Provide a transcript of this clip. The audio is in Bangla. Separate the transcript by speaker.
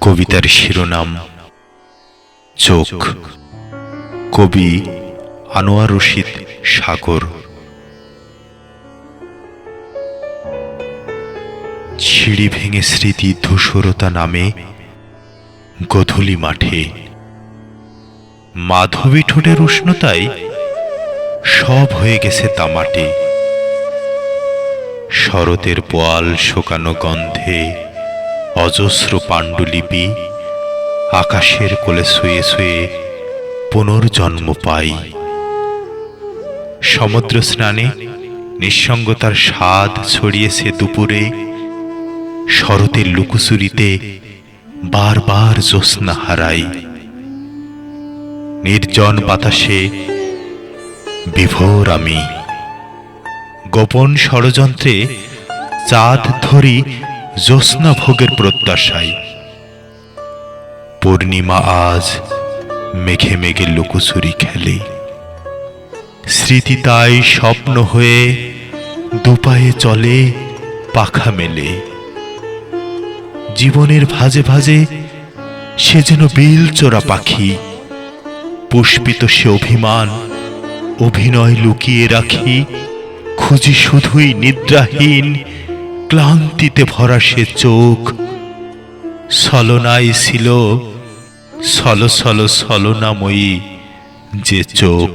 Speaker 1: কবিতার শিরোনাম, চোখ। কবি আনোয়ার রশিদ সাগর। সিঁড়ি ভেঙে স্মৃতি ধূসরতা নামে গধূলি মাঠে। মাধবী ঠোঁটের উষ্ণতায় সব হয়ে গেছে তামাটে শরতের পোয়াল শোকানো গন্ধে অজস্র পাণ্ডুলিপি আকাশের কোলে শুয়ে শুয়ে পুনর্জন্ম পাই। সমুদ্র স্নানে নিঃসঙ্গতার স্বাদ ছড়িয়েছে দুপুরে, শরতের লুকুচুরিতে বারবার জ্যোৎস্না হারাই। নির্জন বাতাসে বিভোর আমি। গোপন ষড়যন্ত্রে চাঁদ ধরি জ্যোৎস্না ভোগের প্রত্যাশায়। পূর্ণিমা আজ মেঘে মেঘে লুকোচুরি খেলে। স্মৃতি তাই স্বপ্ন হয়ে দুপায়ে চলে, পাখা মেলে। জীবনের ভাজে ভাজে সে যেন বিল চোরা পাখি। পুষ্পিত সে অভিমান, অভিনয় লুকিয়ে রাখি। খুঁজি শুধুই নিদ্রাহীন ক্লান্তিতে ভরা সে চোখ। ছলনাই ছিল সল সল ছলনাময়ী যে চোখ।